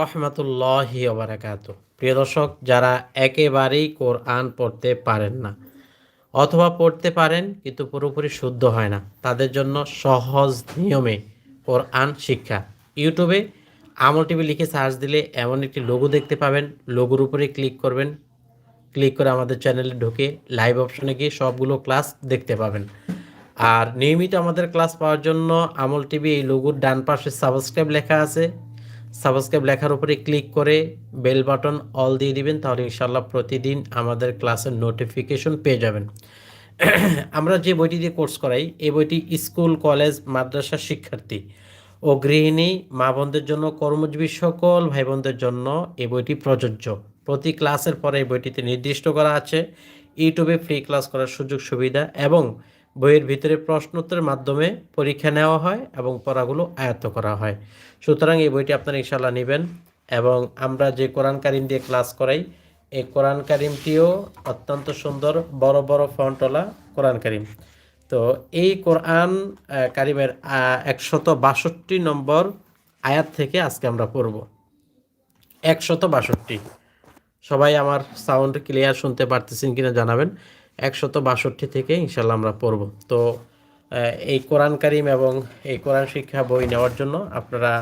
রহমতুল্লাহি ওবরাকাত প্রিয় দর্শক, যারা একেবারেই কোরআন পড়তে পারেন না অথবা পড়তে পারেন কিন্তু পুরোপুরি শুদ্ধ হয় না, তাদের জন্য সহজ নিয়মে কোরআন শিক্ষা। ইউটিউবে আমল টিভি লিখে সার্চ দিলে এমন একটি লোগো দেখতে পাবেন। লোগোর উপরে ক্লিক করবেন। ক্লিক করে আমাদের চ্যানেলে ঢুকে লাইভ অপশনে গিয়ে সবগুলো ক্লাস দেখতে পাবেন। আর নিয়মিত আমাদের ক্লাস পাওয়ার জন্য আমল টিভি এই লোগোর ডান পাশে সাবস্ক্রাইব লেখা আছে। সাবস্ক্রাইব লেখার উপরে ক্লিক করে বেল বাটন অল দিয়ে দিবেন, তাহলে ইনশাল্লাহ প্রতিদিন আমাদের ক্লাসের নোটিফিকেশন পেয়ে যাবেন। আমরা যে বইটি দিয়ে কোর্স করাই, এই বইটি স্কুল, কলেজ, মাদ্রাসা, শিক্ষার্থী ও গৃহিণী, মা বোনদের জন্য, কর্মজীবী সকল ভাই বোনদের জন্য এই বইটি প্রযোজ্য। প্রতি ক্লাসের পরে এই বইটিতে নির্দিষ্ট করা আছে, ইউটিউবে ফ্রি ক্লাস করার সুযোগ সুবিধা এবং বইয়ের ভিতরে প্রশ্নোত্তরের মাধ্যমে পরীক্ষা নেওয়া হয় এবং পড়াগুলো আয়ত্ত করা হয়। সুতরাং এই বইটি আপনারা ইনশাল্লাহ নেবেন এবং আমরা যে কোরআন কারিম দিয়ে ক্লাস করাই, এই কোরআন কারিমটিও অত্যন্ত সুন্দর, বড় বড় ফন্টওয়ালা কোরআন কারিম। তো এই কোরআন কারিমের একশত বাষট্টি নম্বর আয়াত থেকে আজকে আমরা পড়ব। একশত বাষট্টি। সবাই আমার সাউন্ড ক্লিয়ার শুনতে পারতেছেন কিনা জানাবেন। একশত বাষট্টি থেকে ইনশাল্লাহ আমরা পড়ব। তো এই কোরআন কারিম এবং এই কোরআন শিক্ষা বই নেওয়ার জন্য আপনারা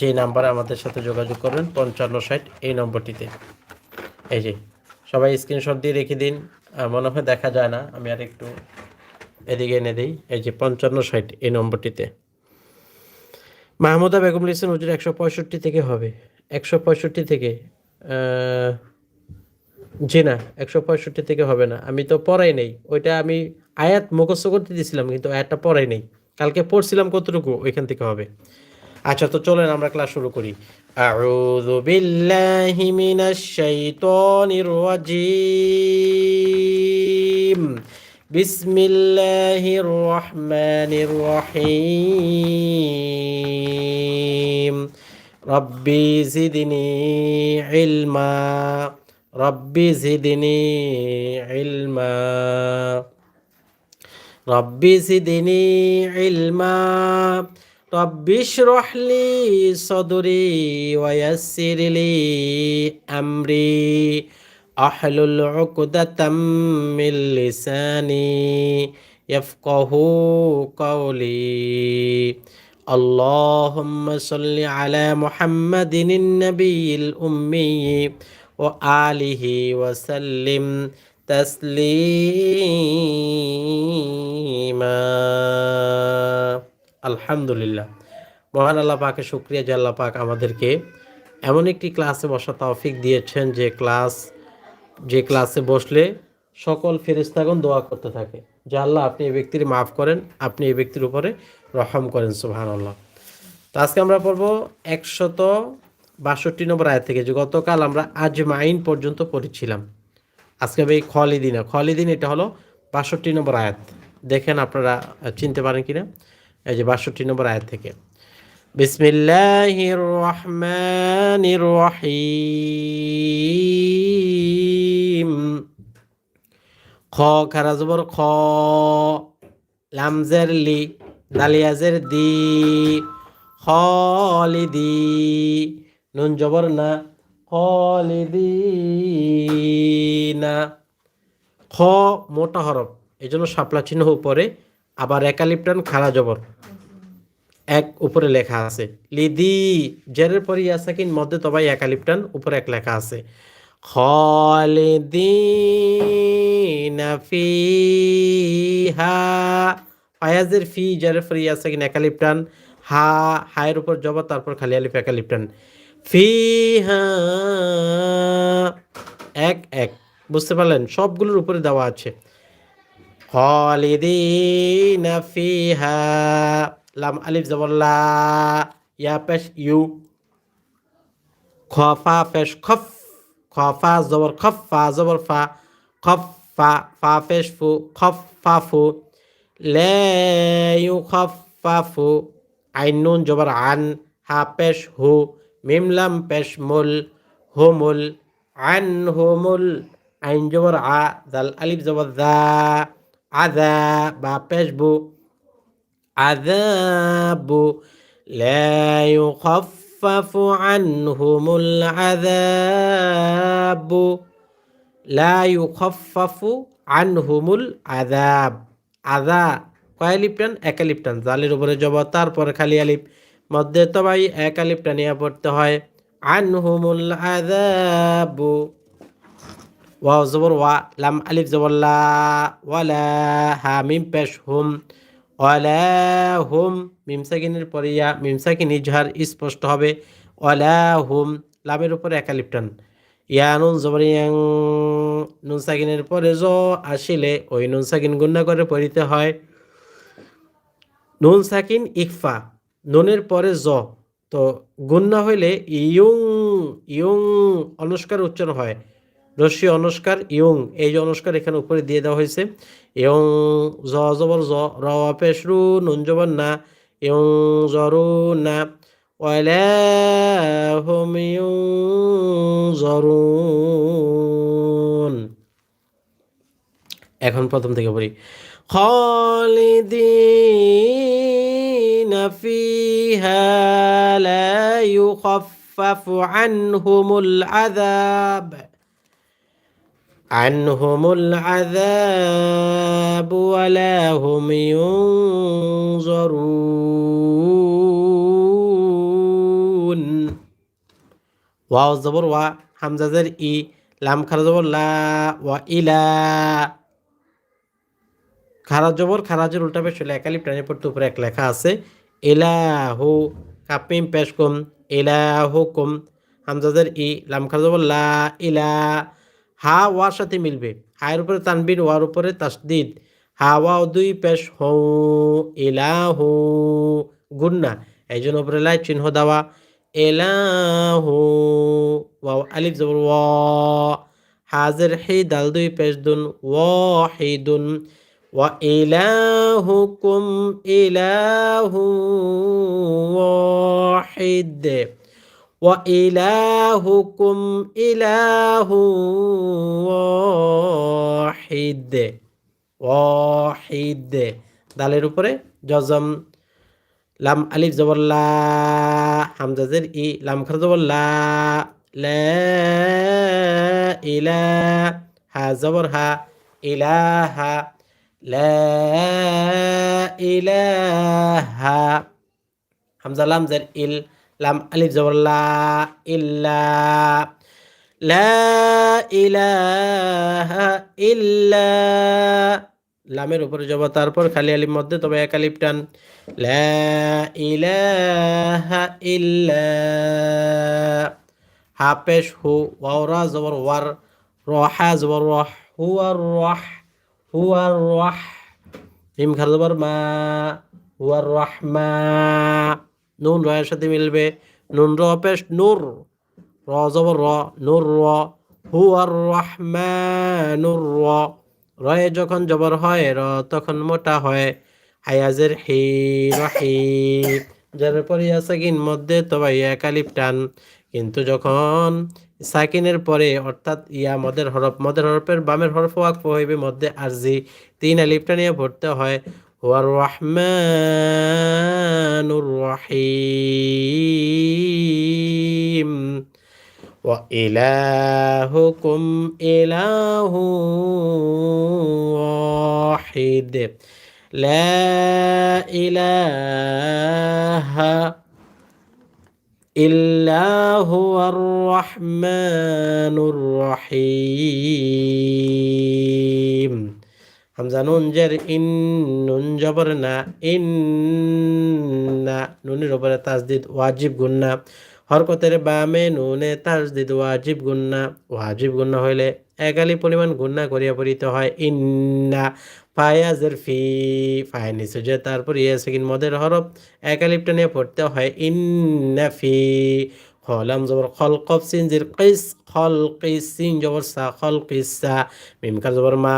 যে নাম্বার আমাদের সাথে যোগাযোগ করবেন, পঞ্চান্ন ষাট এই নম্বরটিতে। এই যে, সবাই স্ক্রিনশট দিয়ে রেখে দিন। মনে হয় দেখা যায় না, আমি আর একটু এদিকে এনে দিই। এই যে, পঞ্চান্ন ষাট এই নম্বরটিতে। মাহমুদা বেগম লিসেন হুজুর একশো পঁয়ষট্টি থেকে হবে। একশো পঁয়ষট্টি থেকে জি না, একশো পঁয়ষট্টি থেকে হবে না। আমি তো পড়াই নেই। ওইটা আমি আয়াত মুখস্থ করতে দিয়েছিলাম, কিন্তু আয়াতটা পড়াই নেই। কালকে পড়ছিলাম কতটুকু ওইখান থেকে হবে। আচ্ছা তো চলেন আমরা ক্লাস শুরু করি। আউযু বিল্লাহি মিনাশ শাইতানির রাজিম। বিসমিল্লাহির রহমানির রহিম। রব্বি জিদনি ইলমা। রব্বি জিদনি ইলমা رب زدني علما رب اشرح لي صدري ويسر لي أمري أحلل عقدة من لساني يفقه قولي اللهم صل على محمد النبي الأمي ও আলিহি ওয়াসাল্লিম তসলিমা। আলহামদুলিল্লাহ। মহান আল্লাহ পাকে শুক্রিয়া জাল্লা পাক আমাদেরকে এমন একটি ক্লাসে বসা তৌফিক দিয়েছেন যে ক্লাস, যে ক্লাসে বসলে সকল ফেরিস্তাগণ দোয়া করতে থাকে। যে আল্লাহ আপনি এই ব্যক্তির মাফ করেন, আপনি এই ব্যক্তির উপরে রহম করেন সুহান আল্লাহ তো আজকে আমরা পড়ব একশত বাষট্টি নম্বর আয়াত থেকে যে গতকাল আমরা আজমাইন পর্যন্ত পড়েছিলাম। আজকে আমি খলিদিনা। খলিদিন এটা হলো বাষট্টি নম্বর আয়াত। দেখেন আপনারা চিনতে পারেন কিনা? এই যে বাষট্টি নম্বর আয়াত থেকে। বিসমিল্লাহির রহমানির রহিম। খ, খারা জবর খ। লামজের লি দালিয়াজের দি। খলিদি। নুন জবর না খলিদিনা। খ, মোটা হরফ এই জন্য শাপলা চিহ্ন উপরে, আবার একালিপ্টান খাড়া জবর। এক উপরে লেখা আছে, লিদি, জেরের পরে ইয়াসাকিন, মধ্যে তবাই, একালিপ্টান, উপরে এক লেখা আছে। ফায়াজের ফি, জেরের পরে ইয়াসাকিন, একালিপ্টান, হা, হায়ের উপর জবর, তারপর খালি আলিফ, একালিপ্টান। ফিহা। এক এক। বুঝতে পারলেন? সবগুলোর উপরে দেওয়া আছে। খালিদিনা ফিহা। লাম আলিফ জবল্লা ইয়া পেশ ইউ। খফা পেশ খফ। খফা জবর খফ, ফা জবর ফা। খফ ফা ফা পেশ ফু, খফ, ফা ফু। লে ইউ খফ, ফা ফু। আইন নুন জবর আন, হা পেশ হু। মিম লাম পেশ মুল হুমুল আন হুমুল আইন জবর আ দাল আলিফ জবর দা আদা বা পেশ বু عذاب لا يخفف يخفف عنهم العذاب لا يخفف عنهم العذاب আদা কয় আলিফ টান এক আলিফ টান জালের উপরে জব তারপরে খালি আলিফ মধ্যে তবাই এক আলিফ টানিয়া পড়তে হয়। আনহুমুল আযাবু। ওয়াও, জবর ওয়া, লাম আলিফ, জবর লা, ওয়ালা হা মিম পেশ হুম, ওয়ালা হুম, মিম সাকিনের পরে ইয়া, মিম সাকিন ইজহার স্পষ্ট হবে। ওয়ালা হুম, লামের উপরে এক ইয়া নুন, জবর ইয়াং, নুন সাকিনের পরে জ আসিলে ওই নুন সাকিন গুন্না করে পড়িতে হয়। নুন সাকিন ইকফা। নুনের পরে জ। তো গুন্না হইলে ইয়ুং ইয়ুং অনুষ্কার উচ্চারণ হয়। রশি অনুষ্কার, ইয়ং, এই যে অনুষ্কার এখানে উপরে দিয়ে দেওয়া হয়েছে। ইয়ং জ জবর জ, র পেশ রু নুন জবর না। ইয়ং জরু না। ওয়ালাহুম ইউনজারুন এখন প্রথম থেকে বলি খালিদিন ফিহা লা ইউখাফফাফু আনহুমুল আযাব عنهم العذاب ولا هم ينظرون ওয়াও জবর ওয়া হামজাজের ই লাম খারা জবর লা ওয়া ইলা খারা জবর খারাজের উল্টা পেশ হলে একালি প্রাণী পড়তে উপরে এক লেখা আছে ইলাহু কাপিম পেশ কুম ইলাহু কুম হামজাজের ই লাম খারা জবর লা ইলা হা ওয়ার সাথে মিলবে হায়ের উপরে তানবিন ওয়ার উপরে তাসদিদ হা ওয়া দুই পেশ হৌ ইলাহু গুন্না এই জন্য উপরে লাই চিহ্ন দেওয়া এলাহু ওয়াও আলিফ জবর ওয়া হাজের হি দাল দুই পেশ দুন ওয়া ইলাহুকুম ইলাহু ওয়াহিদ وإلهكم إله واحد ওয়াহিদ দালের উপরে জজম লাম আলিফ জবর লা হামজাজের ই লাম খার জবর লা লা ইলা হা জবর হা ইলাহা লা ইলাহা, হামজা লাম জের ইল, লাম আলিফ জবর লা ইল্লা, লা ইলাহা ইল্লা, লামের উপরে জব তারপর খালি আলিফ মধ্যে, তবে এক আলিফ টান, লা ইলাহা ইল্লা হাপেশ হু ওয়াওরা জবর ওয়ার রহা জবর রহ হুয়ার রহ হুয়ার রহ মিম খার জবর মা। হুয়ার রহমা। নুন রয়ের সাথে মিলবে। নুন র পেশ নূর। র জবর র। নূর র। হু আর রহমানুর র। রয়ে যখন জবর হয়, র তখন মোটা হয়। হায়াজের হি রহি। যার পরে সাকিন মধ্যে তবে এক আলিফ টান। কিন্তু যখন সাকিনের পরে অর্থাৎ ইয়া মদের হরফ মদের হরফের বামের হরফ ওয়াকফ হইবে মধ্যে আরজি তিন আলিফটা নিয়ে পড়তে হয় والرحمن الرحيم وإلهكم إله واحد لا إله إلا هو الرحمن الرحيم হামজা নুন জের ইন নুন জবর না ইন না নুনের উপরে তাজদিদ ওয়াজিব গুন্না হরকতের বামে নুনে তাজদিদ ওয়াজিব গুন্না ওয়াজিব গুন্না হইলে একালি পরিমাণ গুন্না করিয়া পড়িতে হয় ইন্না ফায়াজের ফি ফায় নিচে যে তারপর ইয়ে সেকিন মদের হরফ একালিপটা নিয়ে পড়তে হয় ইন্না ফি খলাম জবর খল কফ সিন জির কিস খল কিস সিন জবর সা খল কিসা মিম কার জবর মা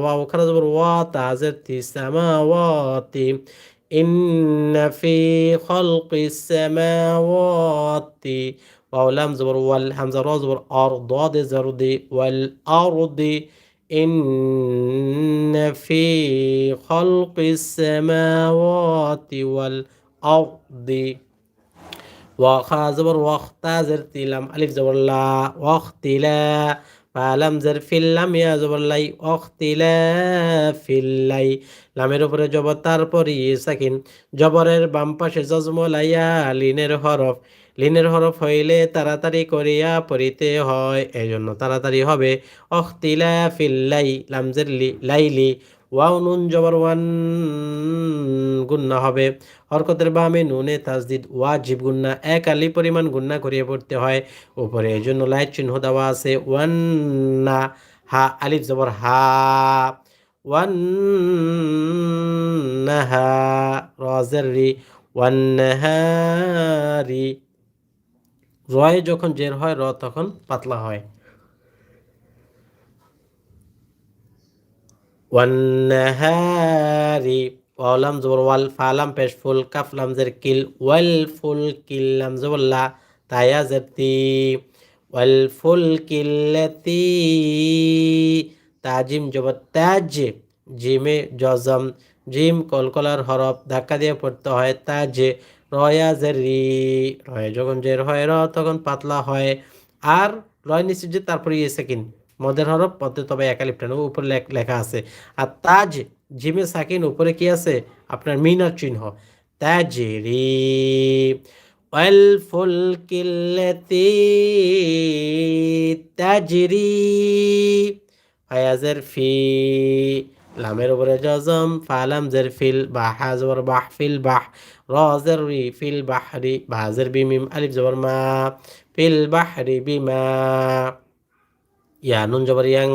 ওয়া ওখানে জবর ওয়া তাজের তি সামাওয়াতি إن في خلق السماوات وأولام زبر والهمزة را زبر أرضاد زرد والأرض إن في خلق السماوات والأرض. وخازبر واختازر تلم ألف زبر لا. واختلا ফালাম জের ফিল্লাম ইয়া জবর লাই ওয়াখ তিলা ফিল্লাই লামের উপরে জবর তারপর সাকিন। জবরের বাম পাশে জজমলাইয়া লিনের হরফ। লিনের হরফ হইলে তাড়াতাড়ি করিয়া পড়িতে হয়, এজন্য জন্য তাড়াতাড়ি হবে। অখতিলা ফিল্লাই লামজের লি লাইলি ওয়াও, নুন জবর ওয়ান গুন্না হবে। হরকতের বামে নুনে তাজদিদ ওয়া ওয়াজিব গুন্না এক আলি পরিমাণ গুন্না করিয়ে পড়তে হয়। উপরে এই জন্য লাইট চিহ্ন দেওয়া আছে, ওয়ান না, হা, আলিফ জবর হা, ওয়ান রজের রি ওয়ান যখন জের হয়, র তখন পাতলা হয়। ওয়ান্নাহারি ওয়ালাম জবর, ওয়াল ফালাম পেশ ফুল জের কিল, ওয়াল ফুল কিল লাম, জবর তায়া জেরতি ওয়াল ফুল কিল্লাতি তাজিম জবর তাজ জিমে জজম জিম কলকলার হরফ, ধাক্কা দিয়ে পড়তে হয় তাজ রয়া জেরি রয়ে যখন জের হয়, র তখন পাতলা হয়, আর রয় নিশ্চিত তারপরে ইয়ে সেকেন্ড। মদের হরফ মধ্যে তবে একালিপটান উপরে লেখা আছে। আর তাজ, জিমে সাকিন, উপরে কি আছে? আপনার মিনার চিহ্ন। তাজরি ওয়াল ফুলকিল্লাতি তাজরি ফায়াজের ফি, লামের উপরে জজম, ফালাম জের ফিল বাহ জবর বাহ ফিল বাহ, রজের রি ফিল বাহরি বাহাজের বিমিম আলিফ জবর মা, ফিল বাহরি বিমা ইয়া নুন জবর ইয়াং,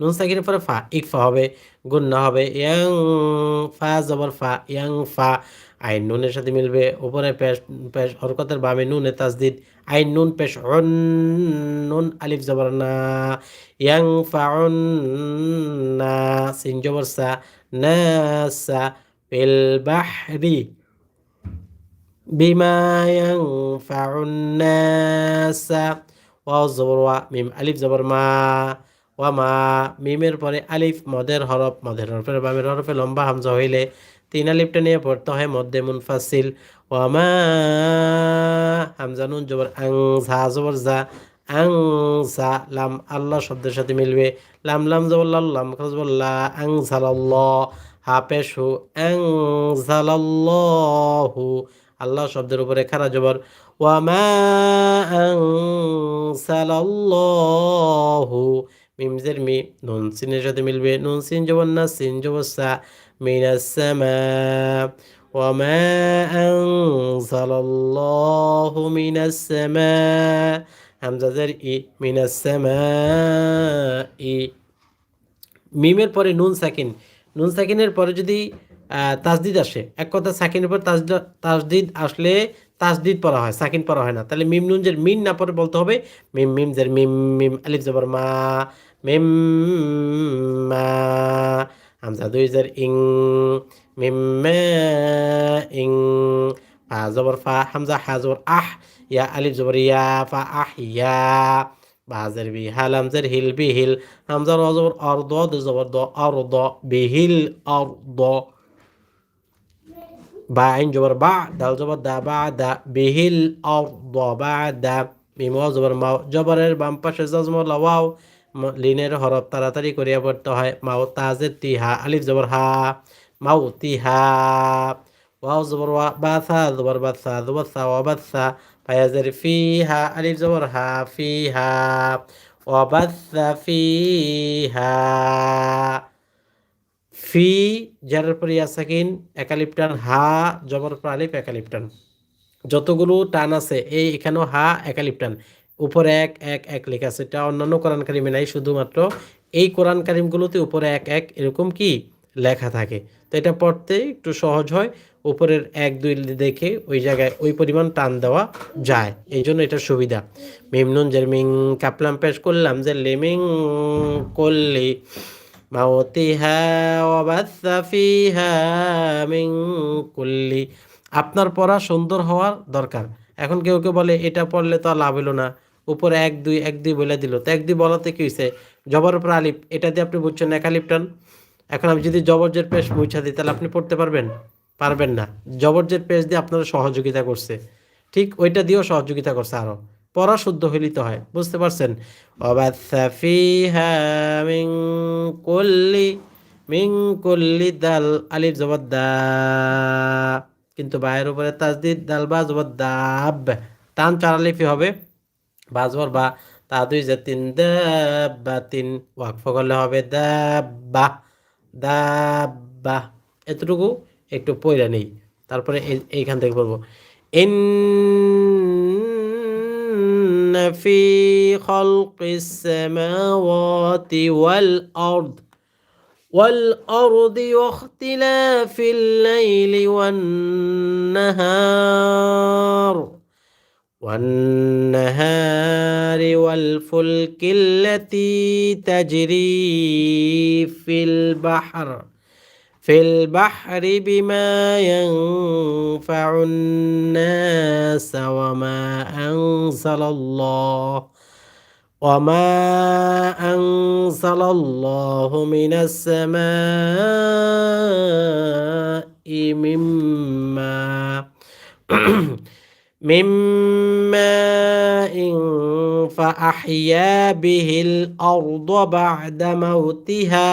নুন সাকিনের পরে ফা ইকফা হবে গুন্না হবে, ইয়াং ফা জবর ফা, ইয়াং ফা। আইন নুনের সাথে মিলবে, উপরে পেশ পেশ হরকতের বামে নুনে তাজদিদ আইন নুন পেশ অন নুন আলিফ জবর না। ইয়াং ফা না, সিন জবর সা, না সা, ফিল বাহরি। বিমা ইয়াং ফা ওয়াও, জবর ওয়া, মিম, আলিফ, জবর মা, ওয়া মা, মিমের পরে আলিফ, মদের হরফ, মদের হরফের বামের হরফে লম্বা হামজা হইলে তিন আলিফটা নিয়ে পড়তে হয় মধ্যে মুনফাসিল। ওয়া মা, হামজা, নুন, জবর, আং, ঝা, জবর যা আং সা লাম, আল্লাহ শব্দের সাথে মিলবে। লাম লাম, জবর লাম জবর লা, আং, ঝালাল্লাহ হা পেশ হু আং, ঝালাল্লাহু আল্লাহ শব্দের উপরে খারা জবর ওয়ামা আনসালাল্লাহু মিমজের মি, নুন সিনের সাথে মিলবে, নুন সিন জবর না সিন জবর সা, মিনাস সামা। ওয়ামা আনসালাল্লাহু মিনাস সামা হামজাদের ই, মিনাস ই। মিমের পরে নুন সাকিন, নুন সাকিনের পরে যদি তাজদিদ আসে। এক কথা, সাকিনের পর তাজদিদ তাজদিদ আসলে তাজদিদ পড়া হয়, সাকিন পড়া হয় না। তাহলে মিম নুন জের মিন না পরে বলতে হবে, মিম মিম জের মিম মিম আলিফ জবর মা, মিম মা, হামজা দুই জের ইং, মিম ইং, ফা জবর ফা, হামজা হা জবর আহ, ইয়া আলিফ জবর ইয়া, ফা আহ ইয়া বাজের বি হালাম জের হিল বি হিল, হামজা জবর অর্দ জবর দ অর্দ বিহিল অর্দ বা আইন জবর বা দাল জবর দা বা দা বিহিল অর্দ বা দা মিম জবর মাও জবরের বাম পাশে জজম লাওয়াও লিনের হরফ তাড়াতাড়ি করিয়া পড়তে হয় মাও তাজের তিহা আলিফ জবর হা মাও তিহা ওয়াও জবর ওয়া বাসা জবর বাসা জবর সা ওয়া বাসা ফায়াজের ফিহা আলিফ জবর হা ফিহা ওয়া বাসা ফিহা ফি যার পর ইয়াসাকিন একালিপটান, হা জবর পর আলিফ একালিপটান। যতগুলো টান আছে, এই এখানেও হা, একালিপটান। উপরে এক এক এক লেখা আছে। এটা অন্যান্য কোরআন কারিমে নাই, শুধুমাত্র এই কোরআন কারিমগুলোতে উপরে এক এক এরকম কি লেখা থাকে। তো এটা পড়তে একটু সহজ হয়, উপরের এক, দুই দেখে ওই জায়গায় ওই পরিমাণ টান দেওয়া যায়। এই জন্য এটা সুবিধা। মিমনুন, জেরমিং, কাপলাম, পেশ করলাম যে লেমিং করলে। মাওতিহা কুল্লি। আপনার পড়া সুন্দর হওয়ার দরকার। এখন কেউ কেউ বলে, এটা পড়লে তো লাভ হলো না। উপরে এক, দুই এক, দুই বলে দিল। তো এক, দুই বলাতে কি হয়েছে জবর উপর আলিপ এটা দিয়ে আপনি বুঝছেন এক আলিফটান এখন আমি যদি জবরজের পেশ মুছা দিই, তাহলে আপনি পড়তে পারবেন? পারবেন না। জবরজের পেশ দিয়ে আপনারা সহযোগিতা করছে। ঠিক ওইটা দিয়েও সহযোগিতা করছে আরও। পড়া শুদ্ধ হইলিত হয়। বুঝতে পারছেন? মিন কুল্লি দাল আলিফ জবর দা। কিন্তু বায়ের উপরে তাজদিদ, দাল বা জবর দাব। টান চার আলিফি হবে। বাজবর বা, তা দুই যে তিন দাব্বা তিন। ওয়াকফ করলে হবে দাব্বা দাব্বা। এতটুকু একটু পয়রা নেই। তারপরে এই- এইখান থেকে বলব ইন في خلق السماوات والأرض والأرض واختلاف الليل والنهار والنهار والفلك التي تجري في البحر. في البحر بما ينفع الناس وما أنزل الله وما أنزل الله من السماء مما من ماء فأحيا به الأرض بعد موتها.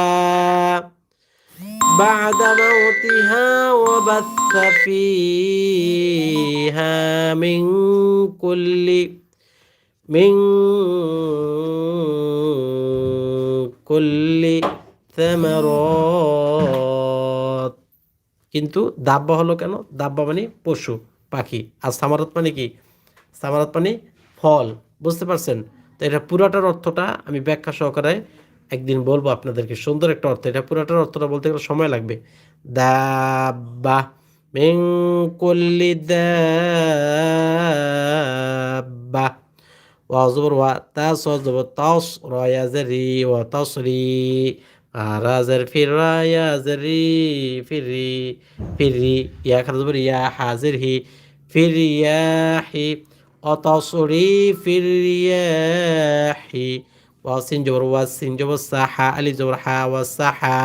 بعد موتها وبث فيها من كل من كل ثمرات কিন্তু দাব্বা হলো কেন দাব্বা মানে পশু পাখি আর সামারত মানে কি সামারত মানে ফল বুঝতে পারছেন তো এটা পুরাটার অর্থটা আমি ব্যাখ্যা সহকারে একদিন বলবো আপনাদেরকে সুন্দর একটা অর্থ এটা পুরাটার অর্থটা বলতে গেলে সময় লাগবে দাব্বা মিন কুল্লি দাব্বা وأصبر وتصدب تص رايزري وتصري رازر في الرايزري في الري في الري يا خرزبر يا حازره في الرياح وتصري في الرياح ওয়াসিন জবর ওয়াসিন জবর সাহা আলি জবর হা ওয়াসাহা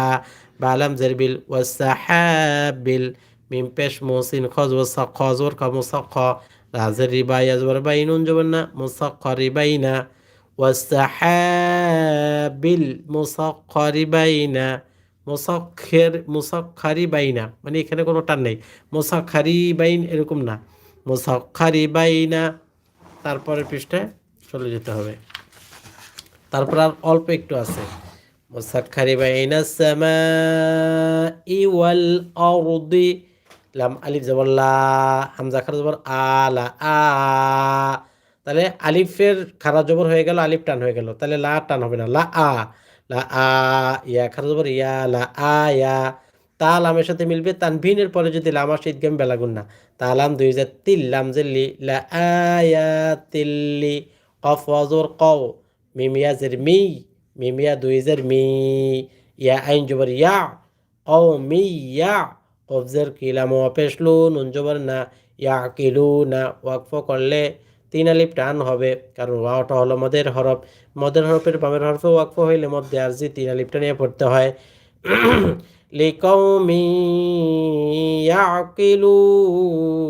বালাম জেরবিল ওয়াসাহাবিল মিম পেশ মোহসিন খজ ওয়াসা খজ ওর খ মুসাক্ষ রাজের রিবাইয়া জবর বাইনুন জবর না মুসাক্ষ রিবাইনা ওয়াসাহাবিল মুসাক্ষ রিবাইনা মোসাক্ষের মোসাক্ষারি বাইনা মানে এখানে কোনো টান নেই মোসাক্ষারি বাইন এরকম না মোসাক্ষারি বাইনা তারপরে পৃষ্ঠে চলে যেতে হবে তারপর আর অল্প একটু আছে। মুসাক্ষারি বাইনা সামা ওয়াল আরদি, লাম আলিফ জবর লা, হামজা খারা জবর আলা আ। তাহলে আলিফের খারা জবর হয়ে গেল, আলিফ টান হয়ে গেল। তাহলে লা টান হবে না, লা আ লা আ, ইয়া খারা জবর ইয়া, লা আ, ইয়া। তা লামের সাথে মিলবে, তানভিনের পরে যদি লাম ঈদগাম বেলাগুন না। তা লাম দুই হাজার তিল লাম জেল্লি লা আয়া তিল্লি, কফ ওয়াজর কও। মিমিয়া জের মিমিয়া দুই হাজার মি ইয়া আইন জবর ইয়া ও মি ইয়া নুন জবর না ইয়া কিলু না ওয়াকফ করলে তিন আলিফ টান হবে কারণ ওয়াওটা হলো মদের হরফ মদের হরফের বামের হরফে ওয়াকফ হইলে মধ্যে আরজি তিন আলিফটা নিয়ে পড়তে হয় লিকৌমি ইয়াকিলুন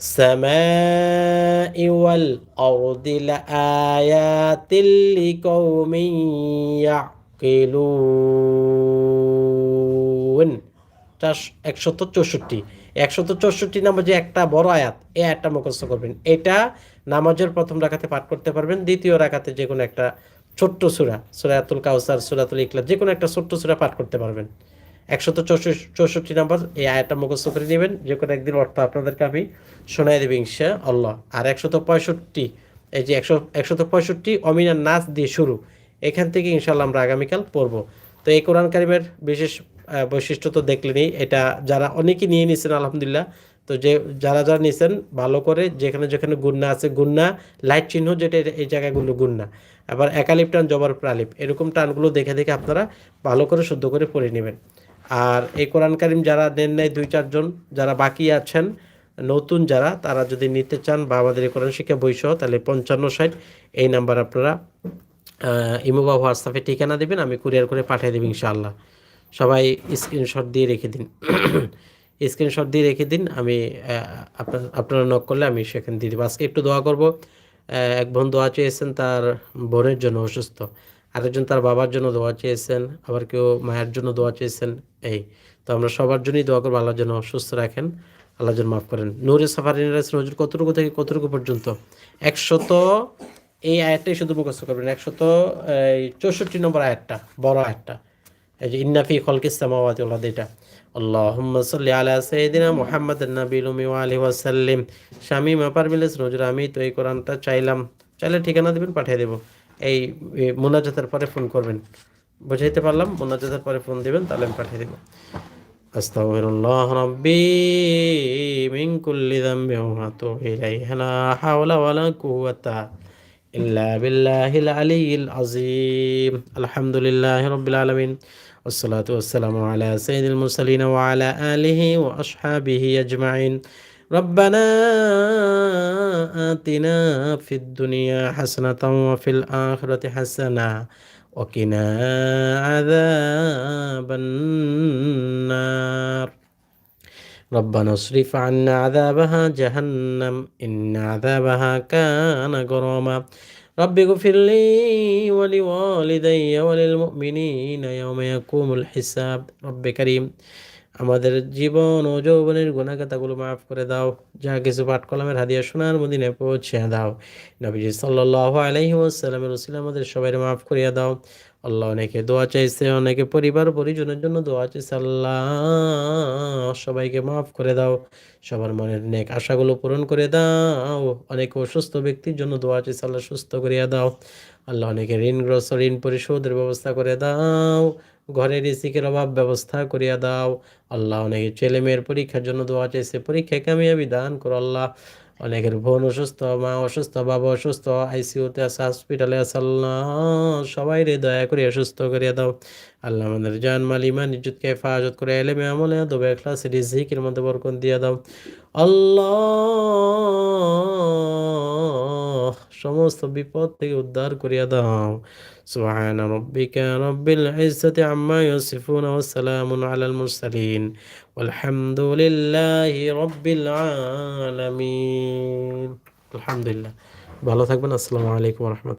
السماء والأرض لآيات لقوم يعقلون একশত চৌষট্টি একশত চৌষট্টি নাম্বার যে একটা বড় আয়াত এই আয়াতটা মুখস্থ করবেন এটা নামাজের প্রথম রাখাতে পাঠ করতে পারবেন দ্বিতীয় রাখাতে যে কোনো একটা ছোট্ট সুরা সুরাতুল কাউসার সুরাতুল ইকলাস যে কোনো একটা ছোট্ট সুরা পাঠ করতে পারবেন একশত চৌষট্টি নম্বর এই আয়টা মুখস্থ করে নেবেন, যে কোনো একদিন অর্থ আপনাদেরকে আমি শোনাই দেবে ইনশা আল্লাহ আর একশত পঁয়ষট্টি, এই যে একশো, একশত পঁয়ষট্টি অমিনার নাচ দিয়ে শুরু, এখান থেকে ইনশাল্লাহ আমরা আগামীকাল পড়ব। তো এই কোরআন কারিমের বিশেষ বৈশিষ্ট্য তো দেখলেনই এটা যারা অনেকেই নিয়ে নিয়েছেন আলহামদুলিল্লাহ। তো যে, যারা যারা নিয়েছেন ভালো করে যেখানে যেখানে গুন্না আছে, গুন্না, লাইট চিহ্ন যেটা এই জায়গাগুলো গুন্না। আবার একালিপ টান জবর প্রালিপ, এরকম টানগুলো দেখে দেখে আপনারা ভালো করে শুদ্ধ করে পড়ে নেবেন। আর এই কোরআন কারিম যারা নেন নাই দুই চারজন যারা বাকি আছেন, নতুন যারা, তারা যদি নিতে চান বা আমাদের এই কোরআন শিক্ষা বই তাহলে পঞ্চান্ন ষাট, এই নাম্বার আপনারা ইমো বা হোয়াটসঅ্যাপে ঠিকানা দেবেন, আমি কুরিয়ার করে পাঠিয়ে দেবেন ইনশাআল্লাহ। সবাই স্ক্রিনশট দিয়ে রেখে দিন। স্ক্রিনশট দিয়ে রেখে দিন, আমি আপনার নক করলে আমি সেখানে দিয়ে দেবো। আজকে একটু দোয়া করব এক বোন দোয়া চেয়েছেন, তার বোনের জন্য অসুস্থ। আরেকজন তার বাবার জন্য দোয়া চেয়েছেন, আবার কেউ মায়ের জন্য দোয়া চেয়েছেন, এই। তো আমরা সবার জন্যই দোয়া করব আল্লাহর জন্য সুস্থ রাখেন আল্লাহর জন্য মাফ করেন। নূরে সাফারিন নজর কতটুকু থেকে কতটুকু পর্যন্ত? একশত, এই আয়াতটাই শুধু মুখস্থ করবেন, একশত, এই চৌষট্টি নম্বর আয়াতটা, বড় আয়াতটা। এই যে ইন্নাফি ওয়াল আরদি, এটা। আলা সাইয়্যিদিনা মুহাম্মাদিন নাবিয়্যিল উম্মি ওয়া আলিহি ওয়া সাল্লিম। শামিম পারমিলেস নজর, আমি তো এই কোরআনটা চাইলাম। চাইলে ঠিকানা দিবেন, পাঠিয়ে দেব। এই এই মোনাজাতের পরে ফোন করবেন বুঝাইতে পারলাম মোনাজাতের পরে ফোন দিবেন তাহলে আমি পাঠিয়ে দেব আস্তাগফিরুল্লাহ রাব্বি মিন কুল্লি যামবি ওয়া আতুবু ইলাইহি লা হাওলা ওয়া লা কুওয়াতা إلا بالله العلي العظيم الحمد لله رب العالمين والصلاة والسلام على سيد المرسلين وعلى آله وأصحابه أجمعين ربنا آتنا في الدنيا حسنة وفي الآخرة حسنة وقنا عذاب النار. ربنا اصرف عنا عذابها جهنم إن عذابها كان غراما. رب اغفر لي ولوالدي وللمؤمنين يوم يقوم الحساب. رب كريم. আমাদের জীবন ও যৌবনের গুণাগাতাগুলো মাফ করে দাও। যা কিছু পাঠ কলামের হাদিয়া সোনার মদিনে পৌঁছে দাও। নবীজি সাল্লাহ আলাইহি ওয়াসাল্লামের রসিল আমাদের সবাই মাফ করিয়া দাও। আল্লাহ অনেকে দোয়া চাইছে, অনেকে পরিবার পরিজনের জন্য দোয়া চাইছে। আল্লাহ সবাইকে মাফ করে দাও। সবার মনের নেক আশাগুলো পূরণ করে দাও। অনেক অসুস্থ ব্যক্তির জন্য দোয়া চাইছে, আল্লাহ সুস্থ করিয়া দাও। আল্লাহ অনেকে ঋণগ্রস্ত ঋণ পরিশোধের ব্যবস্থা করে দাও। ঘরের রিসিকের অভাব ব্যবস্থা করিয়া দাও। আল্লাহ অনেকে ছেলে মেয়ের পরীক্ষার জন্য দোয়া চাইছে, পরীক্ষায় কামিয়াবি দান করো আল্লাহ। অনেকের বোন অসুস্থ, মা অসুস্থ, বাবা অসুস্থ আইসিউতে আছে হসপিটালে আছে, আল্লাহ, সবাই রে দয়া করে অসুস্থ করিয়া দাও। আল্লাহ আমাদের জান মাল ইমান হেফাজত করে এলেমে, আমলে দবে ক্লাস রিজিকের মধ্যে বরকন দিয়া দাও। আল্লাহ, সমস্ত বিপদ থেকে উদ্ধার করিয়া দাও। সুবহান রব্বিকা রব্বিল ইজ্জতি আম্মা ইউসিফুন ওয়া সালামুন আলাল মুরসালিন। والحمد لله رب العالمين الحمد لله ভালো থাকবেন আসসালামু আলাইকুম রহমতুল্লাহ